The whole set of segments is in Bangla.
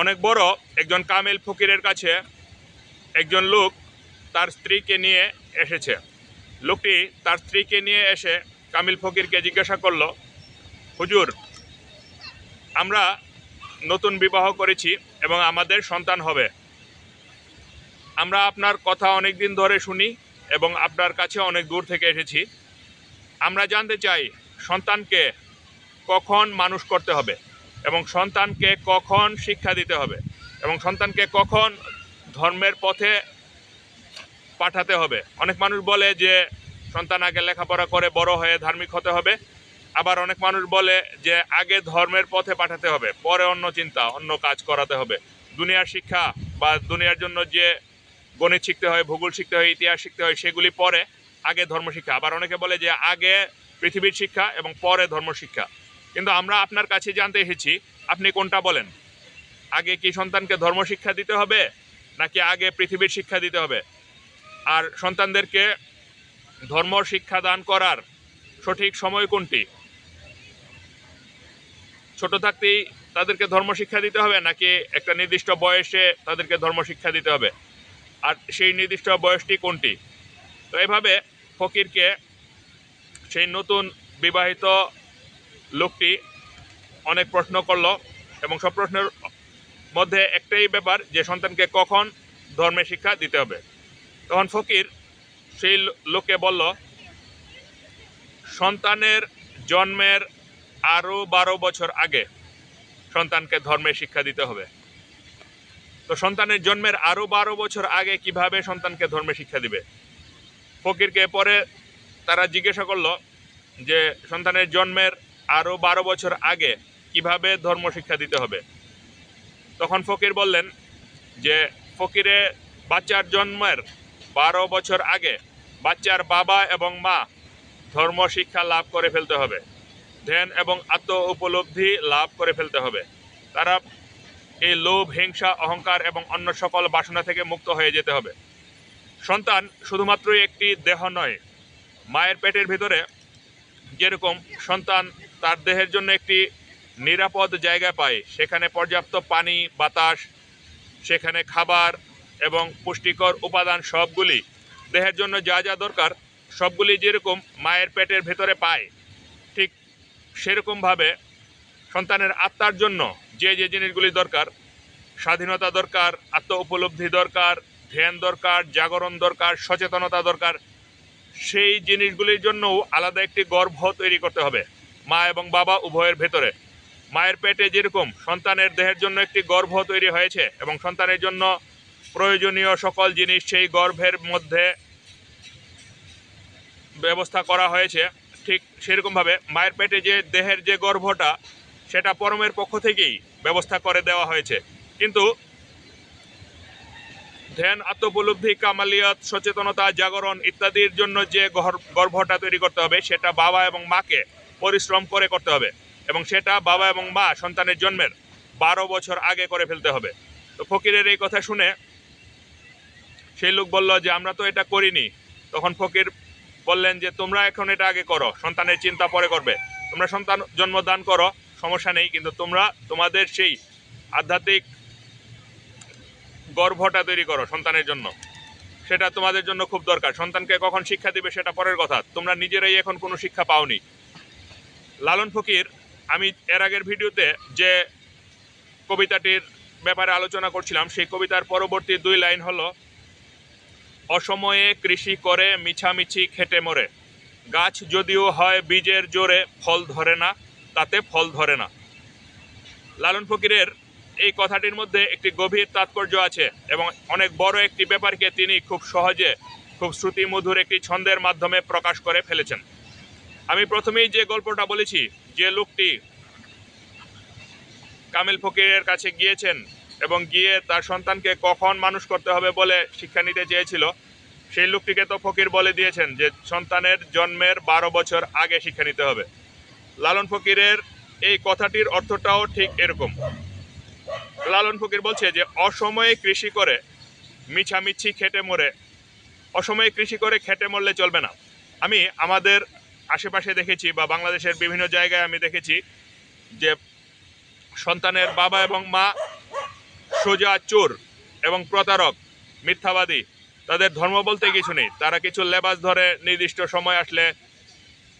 অনেক বড় একজন কামেল ফকিরের কাছে একজন লোক তার স্ত্রীকে নিয়ে এসেছে। লোকটি তার স্ত্রীকে নিয়ে এসে কামিল ফকিরকে জিজ্ঞাসা করল, হুজুর, আমরা নতুন বিবাহ করেছি এবং আমাদের সন্তান হবে। আমরা আপনার কথা অনেক দিন ধরে শুনি এবং আপনার কাছে অনেক দূর থেকে এসেছি। আমরা জানতে চাই, সন্তানকে কখন মানুষ করতে হবে? এবং সন্তানকে কখন শিক্ষা দিতে হবে? এবং সন্তানকে কখন ধর্মের পথে পাঠাতে হবে? অনেক মানুষ বলে যে, সন্তান আগে লেখাপড়া করে বড় হয়ে ধার্মিক হতে হবে। আবার অনেক মানুষ বলে যে, আগে ধর্মের পথে পাঠাতে হবে, পরে অন্য চিন্তা, অন্য কাজ করাতে হবে। দুনিয়ার শিক্ষা বা দুনিয়ার জন্য যে গণিত শিখতে হয়, ভূগোল শিখতে হয়, ইতিহাস শিখতে হয়, সেগুলি পরে আগে ধর্ম শিক্ষা আবার অনেকে বলে যে, আগে পৃথিবীর শিক্ষা এবং পরে ধর্ম শিক্ষা কিন্তু আমরা আপনার কাছে জানতে এসেছি, আপনি কোনটা বলেন? আগে কি সন্তানকে ধর্ম শিক্ষা দিতে হবে, নাকি আগে পৃথিবীর শিক্ষা দিতে হবে? আর সন্তানদেরকে ধর্ম শিক্ষা দান করার সঠিক সময় কোনটি? ছোট থাকতেই তাদেরকে ধর্ম শিক্ষা দিতে হবে, নাকি একটা নির্দিষ্ট বয়সে তাদেরকে ধর্ম শিক্ষা দিতে হবে? আর সেই নির্দিষ্ট বয়সটি কোনটি? তো এভাবে ফকিরকে সেই নতুন বিবাহিত লোকটি অনেক প্রশ্ন করল এবং সব প্রশ্নের মধ্যে একটাই ব্যাপার যে সন্তানকে কখন ধর্মের শিক্ষা দিতে হবে। তখন ফকির সেই লো- লোককে বলল, সন্তানের জন্মের আরও বারো বছর আগে সন্তানকে ধর্মের শিক্ষা দিতে হবে। তো সন্তানের জন্মের আরও বারো বছর আগে কীভাবে সন্তানকে ধর্মের শিক্ষা দিবে? ফকিরকে পরে তারা জিজ্ঞাসা করল যে, সন্তানের জন্মের আরও বারো বছর আগে কীভাবে ধর্ম শিক্ষা দিতে হবে? তখন ফকির বললেন যে, ফকিরে বাচ্চার জন্মের বারো বছর আগে বাচ্চার বাবা এবং মা ধর্ম শিক্ষা লাভ করে ফেলতে হবে। ধ্যান এবং আত্ম উপলব্ধি লাভ করে ফেলতে হবে। তারা এই লোভ, হিংসা, অহংকার এবং অন্য সকল বাসনা থেকে মুক্ত হয়ে যেতে হবে। সন্তান শুধুমাত্রই একটি দেহ নয়, মায়ের পেটের ভিতরে যেরকম সন্তান তার দেহের জন্য একটি নিরাপদ জায়গা পায়। সেখানে পর্যাপ্ত পানি, বাতাস, সেখানে খাবার এবং পুষ্টিকর উপাদান সবগুলি দেহের জন্য যা যা দরকার সবগুলি যেরকম মায়ের পেটের ভেতরে পায়, ঠিক সেরকমভাবে সন্তানের আত্মার জন্য যে যে জিনিসগুলি দরকার, স্বাধীনতা দরকার আত্ম উপলব্ধি দরকার, ধ্যান দরকার, জাগরণ দরকার, সচেতনতা দরকার, সেই জিনিসগুলির জন্যও আলাদা একটি গর্ভ তৈরি করতে হবে। মা এবং বাবা উভয়ের ভেতরে। মায়ের পেটে যেরকম সন্তানের দেহের জন্য একটি গর্ভ তৈরি হয়েছে এবং সন্তানের জন্য প্রয়োজনীয় সকল জিনিস সেই গর্ভের মধ্যে ব্যবস্থা করা হয়েছে, ঠিক সেরকমভাবে মায়ের পেটে যে দেহের যে গর্ভটা, সেটা পরমের পক্ষ থেকেই ব্যবস্থা করে দেওয়া হয়েছে। কিন্তু ধ্যান, আত্মোপলব্ধি, কামালিয়াত, সচেতনতা, জাগরণ ইত্যাদির জন্য যে গর- গর্ভটা তৈরি করতে হবে, সেটা বাবা এবং মাকে পরিশ্রম করে করতে হবে এবং সেটা বাবা এবং মা সন্তানের জন্মের বারো বছর আগে করে ফেলতে হবে। তো ফকিরের এই কথা শুনে সেই লোক বলল যে, আমরা তো এটা করিনি। তখন ফকির বললেন যে, তোমরা এখন এটা আগে করো, সন্তানের চিন্তা পরে করবে। তোমরা সন্তান জন্মদান করো, সমস্যা নেই, কিন্তু তোমরা তোমাদের সেই আধ্যাত্মিক গর্ভটা তৈরি করো সন্তানের জন্য। সেটা তোমাদের জন্য খুব দরকার। সন্তানকে কখন শিক্ষা দিবে সেটা পরের কথা। তোমরা নিজেরাই এখন কোনো শিক্ষা পাওনি। লালন ফকির, আমি এর আগের ভিডিওতে যে কবিতাটির ব্যাপারে আলোচনা করছিলাম, সেই কবিতার পরবর্তী দুই লাইন হলো, অসময়ে কৃষি করে, মিছামিছি খেটে মরে। গাছ যদিও হয় বীজের জোরে, ফল ধরে না, তাতে ফল ধরে না। লালন ফকিরের এই কথাটির মধ্যে একটি গভীর তাৎপর্য আছে এবং অনেক বড় একটি ব্যাপারকে তিনি খুব সহজে, খুব শ্রুতিমধুর একটি ছন্দের মাধ্যমে প্রকাশ করে ফেলেছেন। আমি প্রথমেই যে গল্পটা বলেছি, যে লোকটি কামিল ফকিরের কাছে গিয়েছেন এবং গিয়ে তার সন্তানকে কখন মানুষ করতে হবে বলে শিক্ষা নিতে চেয়েছিল, সেই লোকটিকে তো ফকির বলে দিয়েছেন যে সন্তানের জন্মের বারো বছর আগে শিক্ষা নিতে হবে। লালন ফকিরের এই কথাটির অর্থটাও ঠিক এরকম। লালন ফকির বলছে যে, অসময়ে কৃষি করে মিছামিছি খেটে মরে, অসময়ে কৃষি করে খেটে মরলে চলবে না। আমি আমাদের আশেপাশে দেখেছি বা বাংলাদেশের বিভিন্ন জায়গায় আমি দেখেছি যে সন্তানের বাবা এবং মা সোজা চোর এবং প্রতারক, মিথ্যাবাদী, তাদের ধর্ম বলতে কিছু নেই। তারা কিছু লেবাস ধরে নির্দিষ্ট সময় আসলে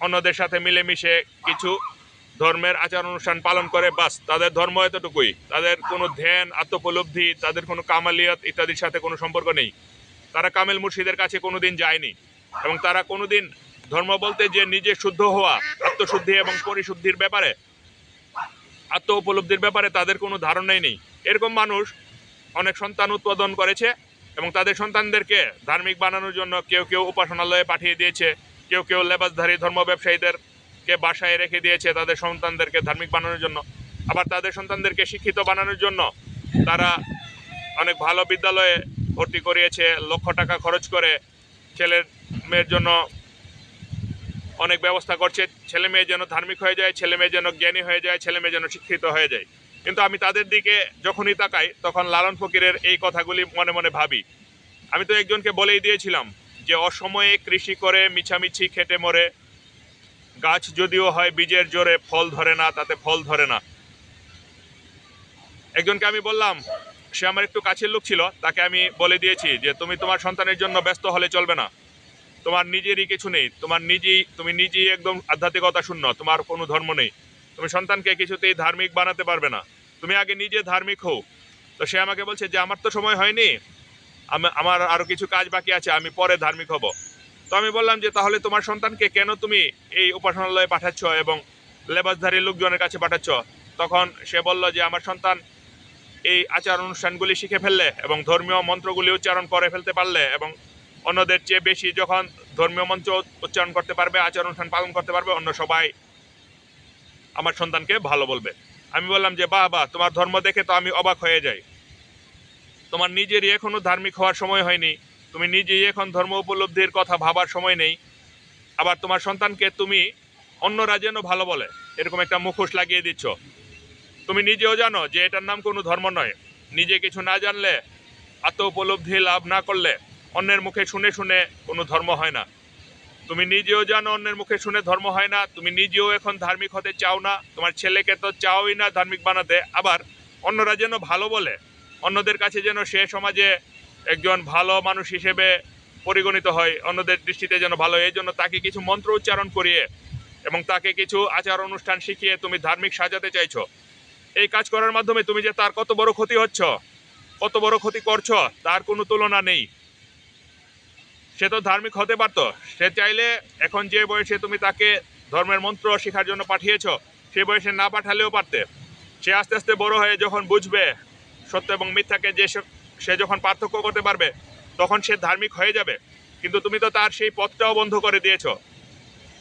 অন্যদের সাথে মিলেমিশে কিছু ধর্মের আচার অনুষ্ঠান পালন করে, বাস। তাদের ধর্ম এতটুকুই। তাদের কোনো ধ্যান, আত্মপলব্ধি, তাদের কোনো কামালিয়ত ইত্যাদির সাথে কোনো সম্পর্ক নেই। তারা কামেল মুর্শিদের কাছে কোনো দিন যায়নি এবং তারা কোনোদিন ধর্ম বলতে যে নিজে শুদ্ধ হওয়া, আত্মশুদ্ধি এবং পরিশুদ্ধির ব্যাপারে, আত্ম উপলব্ধির ব্যাপারে তাদের কোনো ধারণাই নেই। এরকম মানুষ অনেক সন্তান উৎপাদন করেছে এবং তাদের সন্তানদেরকে ধার্মিক বানানোর জন্য কেউ কেউ উপাসনালয়ে পাঠিয়ে দিয়েছে, কেউ কেউ লেবাসধারী ধর্ম ব্যবসায়ীদেরকে বাসায় রেখে দিয়েছে তাদের সন্তানদেরকে ধার্মিক বানানোর জন্য। আবার তাদের সন্তানদেরকে শিক্ষিত বানানোর জন্য তারা অনেক ভালো বিদ্যালয়ে ভর্তি করিয়েছে, লক্ষ টাকা খরচ করে ছেলের মেয়ের জন্য অনেক ব্যবস্থা করছে। ছেলে মেয়ে যেন ধার্মিক হয়ে যায়, ছেলে মেয়ে যেন জ্ঞানী হয়ে যায়, ছেলে মেয়ে যেন শিক্ষিত হয়ে যায়। কিন্তু আমি তাদের দিকে যখনই তাকাই, তখন লালন ফকিরের এই কথাগুলি মনে মনে ভাবি। আমি তো একজনকে বলেই দিয়েছিলাম যে, অসময়ে কৃষি করে মিছামিছি খেটে মরে, গাছ যদিও হয় বীজের জোরে ফল ধরে না, তাতে ফল ধরে না। একজনকে আমি বললাম, সে আমার একটু কাছের লোক ছিল, তাকে আমি বলে দিয়েছি যে, তুমি তোমার সন্তানের জন্য ব্যস্ত হলে চলবে না। তোমার নিজেরই কিছু নেই। তোমার নিজেই, তুমি নিজেই একদম আধ্যাত্মিকতা শূন্য, তোমার কোনো ধর্ম নেই। তুমি সন্তানকে কিছুতেই ধার্মিক বানাতে পারবে না। তুমি আগে নিজে ধার্মিক হও। তো সে আমাকে বলছে যে, আমার তো সময় হয়নি। আমি- আমার আরও কিছু কাজ বাকি আছে, আমি পরে ধার্মিক হব। তো আমি বললাম যে, তাহলে তোমার সন্তানকে কেন তুমি এই উপাসনালয়ে পাঠাচ্ছ এবং লেবাসধারী লোকজনের কাছে পাঠাচ্ছ? তখন সে বলল যে, আমার সন্তান এই আচার অনুষ্ঠানগুলি শিখে ফেললে এবং ধর্মীয় মন্ত্রগুলি উচ্চারণ করে ফেলতে পারলে এবং অন্যদের চেয়ে বেশি যখন ধর্মীয় মঞ্চ উচ্চারণ করতে পারবে, আচার অনুষ্ঠান পালন করতে পারবে, অন্য সবাই আমার সন্তানকে ভালো বলবে। আমি বললাম যে, বাহ বাহ, তোমার ধর্ম দেখে তো আমি অবাক হয়ে যাই। তোমার নিজেরই এখনও ধার্মিক হওয়ার সময় হয়নি। তুমি নিজেই এখন ধর্ম উপলব্ধির কথা ভাবার সময় নেই। আবার তোমার সন্তানকে তুমি অন্যরা যেন ভালো বলে। এরকম একটা মুখোশ লাগিয়ে দিচ্ছ। তুমি নিজেও জানো যে এটার নাম কোনো ধর্ম নয়। নিজে কিছু না জানলে আত্ম উপলব্ধি লাভ না করলে অন্যের মুখে শুনে শুনে কোনো ধর্ম হয় না। তুমি নিজেও জানো অন্যের মুখে শুনে ধর্ম হয় না। তুমি নিজেও এখন ধার্মিক হতে চাও না। তোমার ছেলেকে তো চাওই না ধার্মিক বানাতে। আবার অন্যরা যেন ভালো বলে, অন্যদের কাছে যেন সে সমাজে একজন ভালো মানুষ হিসেবে পরিগণিত হয়, অন্যদের দৃষ্টিতে যেন ভালো। এই জন্য তাকে কিছু মন্ত্র উচ্চারণ করিয়ে এবং তাকে কিছু আচার অনুষ্ঠান শিখিয়ে তুমি ধার্মিক সাজাতে চাইছো। এই কাজ করার মাধ্যমে তুমি যে তার কত বড় ক্ষতি হচ্ছ, কত বড় ক্ষতি করছ, তার কোনো তুলনা নেই। সে তো ধার্মিক হতে পারতো। সে চাইলে এখন যে বয়সে তুমি তাকে ধর্মের মন্ত্র শেখার জন্য পাঠিয়েছ, সে বয়সে না পাঠালেও পারতে। সে আস্তে আস্তে বড় হয়ে যখন বুঝবে সত্য এবং মিথ্যাকে যে সে- যখন পার্থক্য করতে পারবে, তখন সে ধার্মিক হয়ে যাবে। কিন্তু তুমি তো তার সেই পথটাও বন্ধ করে দিয়েছ।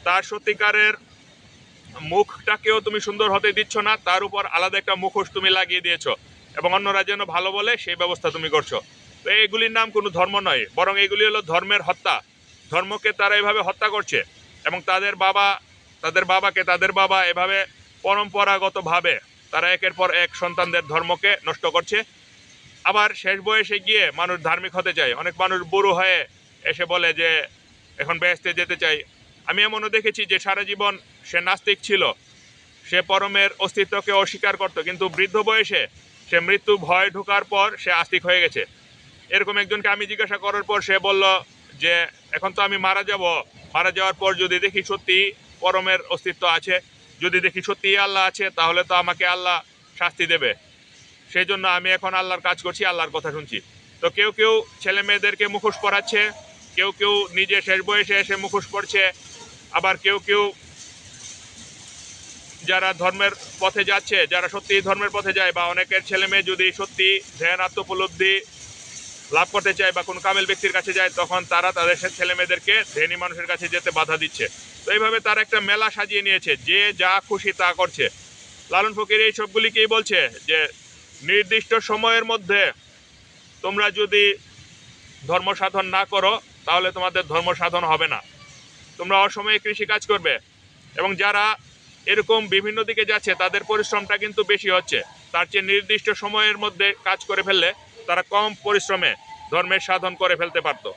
তার সত্যিকারের মুখটাকেও তুমি সুন্দর হতে দিচ্ছ না, তার উপর আলাদা একটা মুখোশ তুমি লাগিয়ে দিয়েছ এবং অন্যরা যেন ভালো বলে সেই ব্যবস্থা তুমি করছ। তো এগুলির নাম কোনো ধর্ম নয়, বরং এগুলি হলো ধর্মের হত্যা। ধর্মকে তারা এভাবে হত্যা করছে এবং তাদের বাবা, তাদের বাবাকে তাদের বাবা এভাবে পরম্পরাগতভাবে তারা একের পর এক সন্তানদের ধর্মকে নষ্ট করছে। আবার শেষ বয়সে গিয়ে মানুষ ধার্মিক হতে চায়। অনেক মানুষ বুড়ো হয়ে এসে বলে যে, এখন বেহেস্তে যেতে চাই। আমি এমনও দেখেছি যে সারা জীবন সে নাস্তিক ছিল। সে পরমের অস্তিত্বকে অস্বীকার করত, কিন্তু বৃদ্ধ বয়সে সে মৃত্যু ভয় ঢোকার পর সে আস্তিক হয়ে গেছে। এরকম একজনকে আমি জিজ্ঞাসা করার পর সে বলল যে, এখন তো আমি মারা যাব। মারা যাওয়ার পর যদি দেখি সত্যি পরমের অস্তিত্ব আছে, যদি দেখি সত্যি আল্লাহ আছে, তাহলে তো আমাকে আল্লাহ শাস্তি দেবে। সেই জন্য আমি এখন আল্লাহর কাজ করছি, আল্লাহর কথা শুনছি। তো কেউ কেউ ছেলে মেয়েদেরকে মুখোশ পরাচ্ছে, কেউ কেউ নিজে শেষ বয়সে এসে মুখোশ পড়ছে আবার কেউ কেউ যারা ধর্মের পথে যাচ্ছে, যারা সত্যি ধর্মের পথে যায়, বা অনেকের ছেলে মেয়ে যদি সত্যি ধ্যান, আত্মোপলব্ধি লাভ করতে চায় বা কোনো কামেল ব্যক্তির কাছে যায়, তখন তারা তাদের ছেলে মেয়েদেরকে ধেনী মানুষের কাছে যেতে বাধা দিচ্ছে। তো এইভাবে তারা একটা মেলা সাজিয়ে নিয়েছে, যে যা খুশি তা করছে। লালন ফকির এই সবগুলিকেই বলছে যে, নির্দিষ্ট সময়ের মধ্যে তোমরা যদি ধর্ম সাধন না করো, তাহলে তোমাদের ধর্ম সাধন হবে না। তোমরা অসময়ে কৃষি কাজ করবে এবং যারা এরকম বিভিন্ন দিকে যাচ্ছে, তাদের পরিশ্রমটা কিন্তু বেশি হচ্ছে। তার চেয়ে নির্দিষ্ট সময়ের মধ্যে কাজ করে ফেললে তারা কম পরিশ্রমে ধর্মের সাধন করে ফেলতে পারতো।